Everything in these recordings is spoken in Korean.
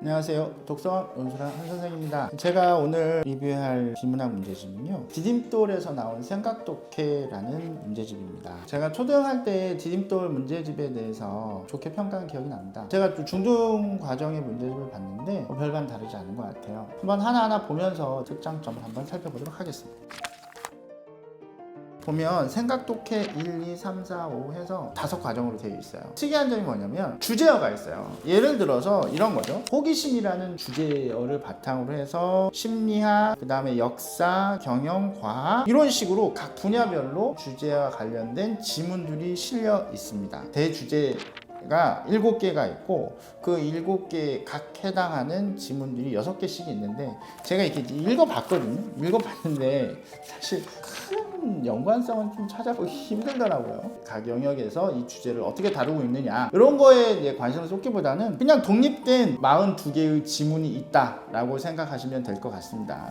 안녕하세요. 독서왕 논술한 한 선생입니다. 제가 오늘 리뷰할 비문학 문제집은요. 디딤돌에서 나온 생각독해라는 문제집입니다. 제가 초등할 때 디딤돌 문제집에 대해서 좋게 평가한 기억이 납니다. 제가 또 중등 과정의 문제집을 봤는데 뭐 별반 다르지 않은 것 같아요. 한번 하나하나 보면서 특장점을 한번 살펴보도록 하겠습니다. 보면 생각독해 1, 2, 3, 4, 5 해서 다섯 과정으로 되어 있어요. 특이한 점이 뭐냐면 주제어가 있어요. 예를 들어서 이런 거죠. 호기심이라는 주제어를 바탕으로 해서 심리학, 그 다음에 역사, 경영, 과학 이런 식으로 각 분야별로 주제와 관련된 지문들이 실려 있습니다. 대주제 가 7개가 있고 그 7개 각 해당하는 지문들이 6개씩 있는데 제가 이렇게 읽어봤거든요. 읽어봤는데 사실 큰 연관성은 좀 찾아보기 힘들더라고요. 각 영역에서 이 주제를 어떻게 다루고 있느냐 이런 거에 관심을 쏟기보다는 그냥 독립된 42개의 지문이 있다라고 생각하시면 될 것 같습니다.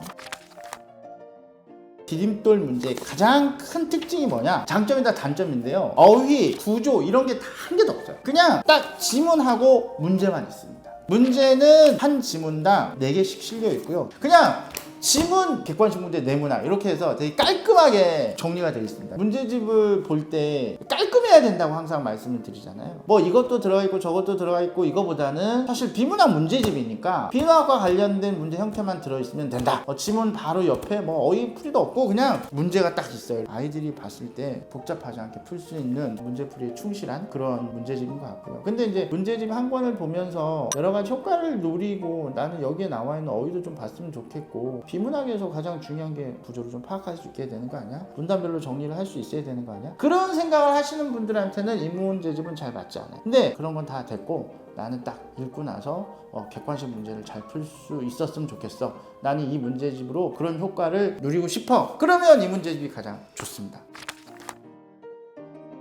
디딤돌 문제의 가장 큰 특징이 뭐냐? 장점이다 단점인데요. 어휘, 구조 이런 게 다 한 개도 없어요. 그냥 딱 지문하고 문제만 있습니다. 문제는 한 지문당 4개씩 실려 있고요. 그냥 지문 객관식 문제 네모나 이렇게 해서 되게 깔끔하게 정리가 되어 있습니다. 문제집을 볼 때 깔끔 해야 된다고 항상 말씀을 드리잖아요. 뭐 이것도 들어가 있고 저것도 들어가 있고 이거보다는 사실 비문학 문제집이니까 비문학과 관련된 문제 형태만 들어 있으면 된다. 어, 지문 바로 옆에 뭐 어휘 풀이도 없고 그냥 문제가 딱 있어요. 아이들이 봤을 때 복잡하지 않게 풀 수 있는 문제풀이에 충실한 그런 문제집인 것 같고요. 근데 이제 문제집 한 권을 보면서 여러 가지 효과를 노리고 나는 여기에 나와 있는 어휘도 좀 봤으면 좋겠고 비문학에서 가장 중요한 게 구조를 좀 파악할 수 있게 되는 거 아니야? 문단별로 정리를 할 수 있어야 되는 거 아니야? 그런 생각을 하시는 분들 한테는 이 문제집은 잘 맞지 않아요. 근데 그런 건 다 됐고 나는 딱 읽고 나서 어, 객관식 문제를 잘 풀 수 있었으면 좋겠어. 나는 이 문제집으로 그런 효과를 누리고 싶어. 그러면 이 문제집이 가장 좋습니다.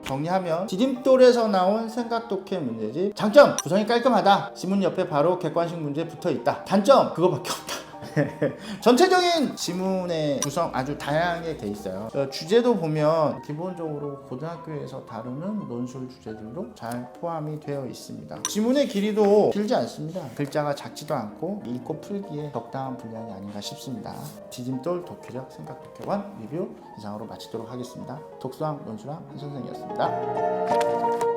정리하면 디딤돌에서 나온 생각독해 문제집 장점 구성이 깔끔하다 지문 옆에 바로 객관식 문제 붙어 있다 단점 그거밖에 없다 전체적인 지문의 구성 아주 다양하게 돼 있어요. 어, 주제도 보면 기본적으로 고등학교에서 다루는 논술 주제들로 잘 포함이 되어 있습니다. 지문의 길이도 길지 않습니다. 글자가 작지도 않고 읽고 풀기에 적당한 분량이 아닌가 싶습니다. 디딤돌 독해력 생각 독해관 리뷰 이상으로 마치도록 하겠습니다. 독서왕 논술왕 한 선생이었습니다